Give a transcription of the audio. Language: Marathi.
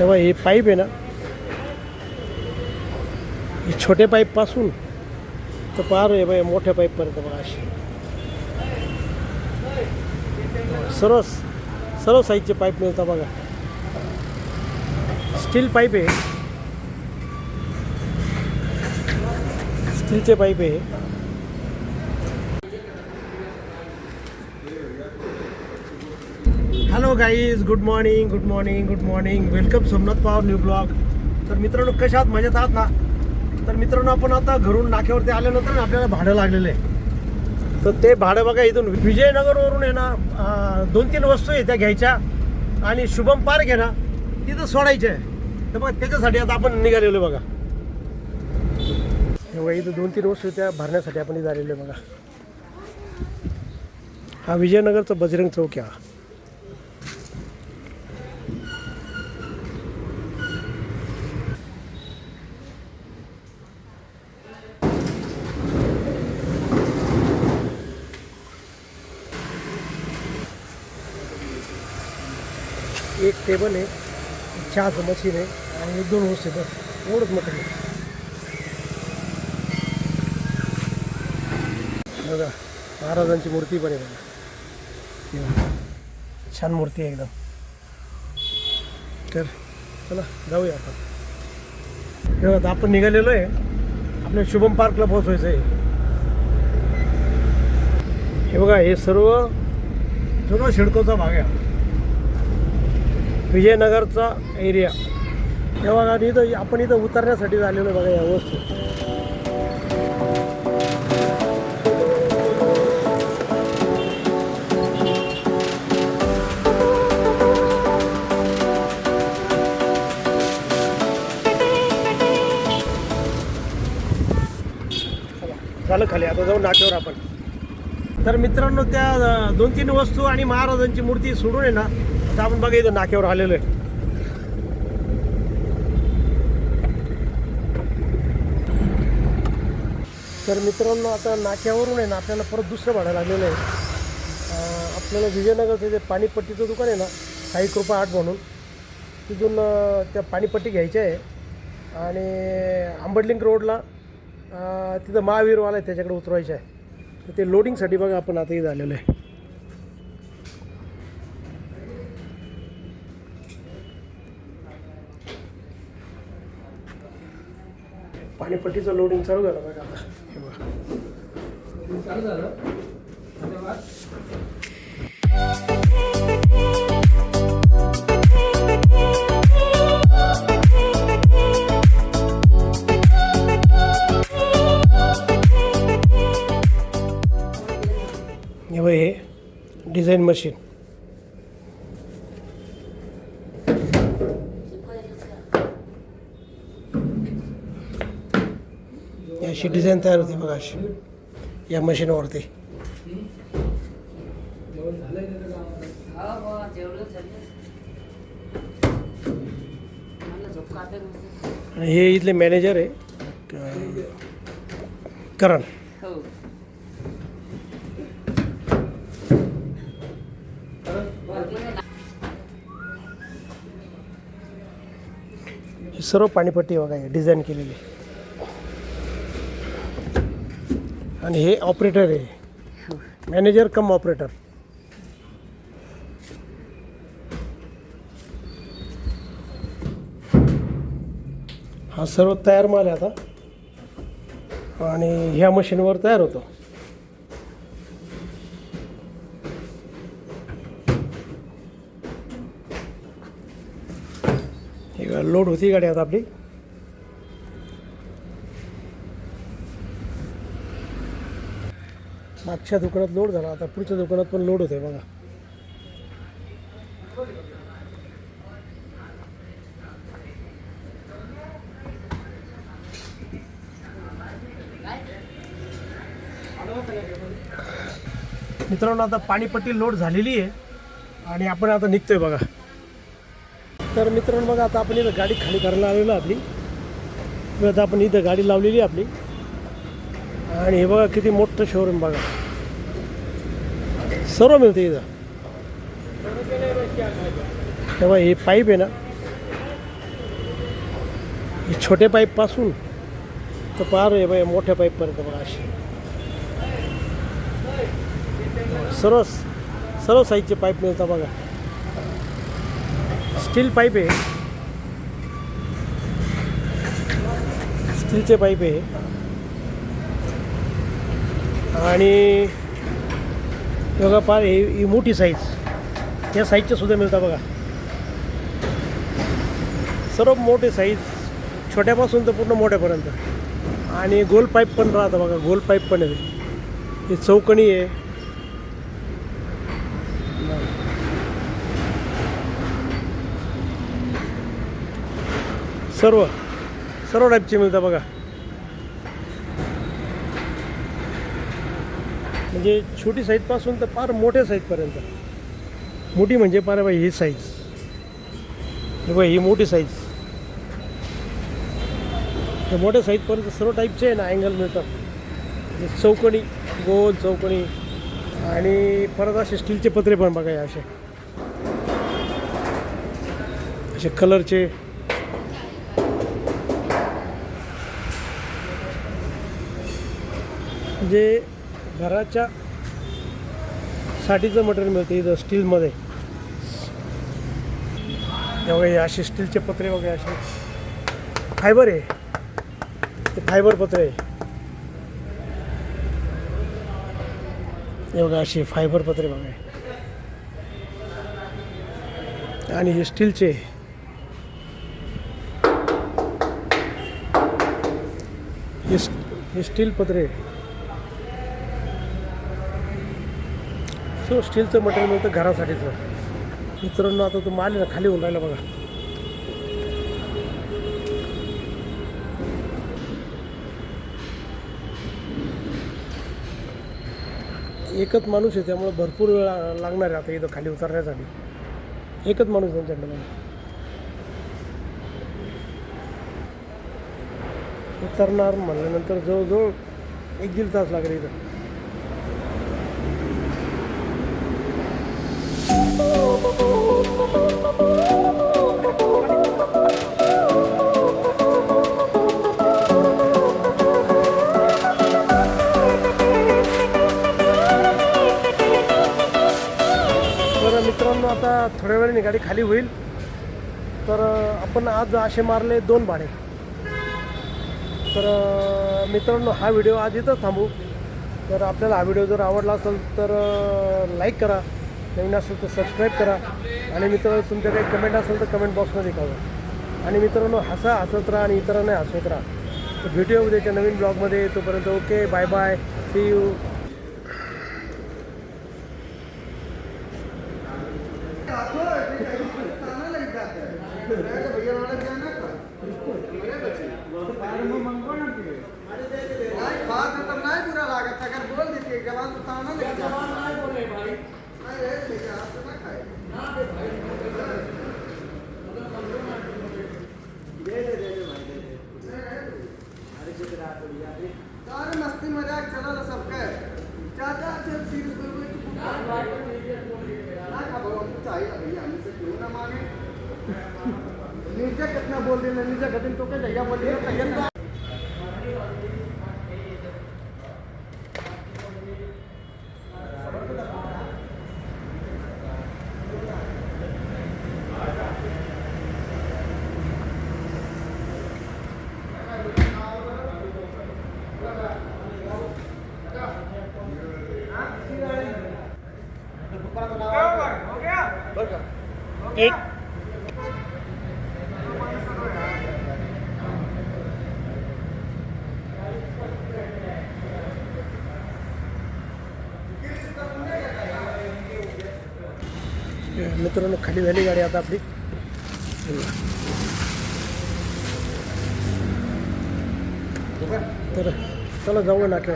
तेव्हा हे पाईप आहे ना। हे छोटे पाईपपासून तर पार आहे बाई मोठ्या पाईपपर्यंत बघा अशी। सर्व सर्व साईजचे पाईप मिळतात बघा। स्टील पाईप आहे। स्टीलचे पाईप आहे। Guys good morning good morning good morning welcome Somnath Pawar new blog तर मित्रांनो कशा आहात? मजेत आहात ना? तर मित्रांनो आपण आता घरून नाक्यावरती आल्यानंतर ना आपल्याला भाडं लागलेलं आहे. तर ते भाडं बघा इथून विजयनगरवरून आहे ना दोन तीन वस्तू आहे त्या घ्यायच्या आणि शुभम पार्क आहे ना तिथं सोडायचं. आहे तर बघा त्याच्यासाठी आता आपण निघालेलो आहे बघा. हे बघा इथं दोन तीन वस्तू त्या भरण्यासाठी आपण इथं आलेलो आहे बघा. हा विजयनगरचा बजरंग चौक आहे एक टेबल आहे चहाचं मशीन आहे आणि एक दोन वस्तू आहे बस एवढंच मोठं आहे बघा महाराजांची मूर्ती पण आहे बघा. छान मूर्ती आहे एकदम. तर चला जाऊया आपण. हे बघा आता आपण निघालेलो आहे. आपल्या शुभम पार्कला पोहोचवायचं आहे हे बघा हे सर्व जुना शिडकोचा भाग आहे. विजयनगरचा एरिया. हे बघा इथं आपण इथं उतरण्यासाठी झालेलो बघा या वस्तू. चला, झालं खाली आता जाऊन नाट्यावर आपण. तर मित्रांनो त्या दोन तीन वस्तू आणि महाराजांची मूर्ती सोडून आहे ना आता आपण बघा इथं नाक्यावर आलेलो आहे. तर मित्रांनो आता नाक्यावरून आहे ना आपल्याला परत दुसरं भाडं लागलेलं आहे. आपल्याला विजयनगरचं जे पाणीपट्टीचं दुकान आहे ना साई कृपा आठ म्हणून तिथून त्या पाणीपट्टी घ्यायची आहे. आणि आंबडलिंक रोडला तिथं महावीरवाला आहे त्याच्याकडे उतरवायचं आहे. तर ते लोडिंगसाठी बघा आपण आता इथं आलेलो आहे. पाणीपट्टीचं लोडिंग चालू झालं बघा आता. हे बघा. हे डिझाईन मशीन अशी डिझाईन तयार होते बघा अशी या मशीनवरती. आणि हे इथले मॅनेजर आहे करण. ही सर्व पाणीपट्टी बघा डिझाईन केलेली. आणि हे ऑपरेटर आहे. मॅनेजर कम ऑपरेटर हा सर्व तयार माल आहे आता. आणि ह्या मशीनवर तयार होतो. हे लोड होती गाडी आता आपली. मागच्या दुकानात लोड झाला आता पुढच्या दुकानात पण लोड होते बघा. मित्रांनो आता पाणीपट्टी लोड झालेली आहे आणि आपण आता निघतोय बघा. तर मित्रांनो बघा आता आपण इथं गाडी खाली करायला आलेलो आपली. आता आपण इथं गाडी लावलेली आहे आपली. आणि हे बघा किती मोठं शोरूम बघा. सर्व मिळते इथं. तेव्हा हे पाईप आहे ना हे छोटे पाईपपासून तर पार आहे बाई मोठ्या पाईपपर्यंत बघा अशी. सर्व सर्व साईजचे पाईप मिळतात बघा. स्टील पाईप आहे. स्टीलचे पाईप आहे. आणि बघा पार ही ही मोठी साईज या साईजच्या सुद्धा मिळतात बघा. सर्व मोठे साईज छोट्यापासून तर पूर्ण मोठ्यापर्यंत. आणि गोल पाईप पण राहतं बघा गोल पाईप पण आहे. हे चौकणी आहे. सर्व सर्व टाईपचे मिळतात बघा. म्हणजे छोटी साईजपासून तर फार मोठ्या साईजपर्यंत. मोठी म्हणजे पार बाई ही साईज हे बाई ही मोठी साईज तर मोठ्या साईजपर्यंत सर्व टाईपचे आहे ना अँगल मिळतात. म्हणजे चौकणी गोल चौकणी आणि परत असे स्टीलचे पत्रे पण बघा असे असे कलरचे जे घराच्या साठीचं मटेरियल मिळतं इथं स्टीलमध्ये. वगैरे हे असे स्टीलचे पत्रे वगैरे असे. फायबर आहे. ते फायबर पत्रे. आहे बघा असे फायबर पत्रे बघा. आणि हे स्टीलचे. हे स्टील पत्रे. सो स्टीलचं मटेरियल मिळतं घरासाठीचं. मित्रांनो आता तो माल ना खाली होऊन राहिला बघा. एकच माणूस आहे त्यामुळे भरपूर वेळ लागणार आहे आता इथं खाली उतरण्यासाठी. एकच माणूस त्यांच्याकडे बघा. उतरणार म्हणल्यानंतर जवळजवळ एक दीड तास लागेल इथं. आता थोड्या वेळाने गाडी खाली होईल. तर आपण आज असे मारले दोन भाडे. तर मित्रांनो हा व्हिडिओ आज इथंच थांबू. तर आपल्याला हा व्हिडिओ जर आवडला असेल तर लाईक करा. नवीन असेल तर सबस्क्राईब करा. आणि मित्रांनो तुमच्या काही कमेंट असेल तर कमेंट बॉक्समध्ये कळवा. आणि मित्रांनो हसा हसत राहा आणि इतरांना हसवत राहा. तर भेटूया उद्याच्या नवीन ब्लॉगमध्ये तोपर्यंत okay bye bye see you बात तो नहीं बुरा लागत अगर बोल देती जवान तो ताना लग जाता नहीं रे भैया आप तो ना खाए। दे दे दे दे भाई दे दे। सारे मस्ती मज़ाक चला ला सबका। चाचा चल सीरियस बोल बोल चुप। ना का भगवान को चाहिए भैया हमें क्यों ना माने। नीचे कितना बोल देना नीचे गदिन तो क्या जगह बोल दिया तैयार एक मित्रांनो खाली झाली गाडी आता आपली. तर चला जाऊ नाट्या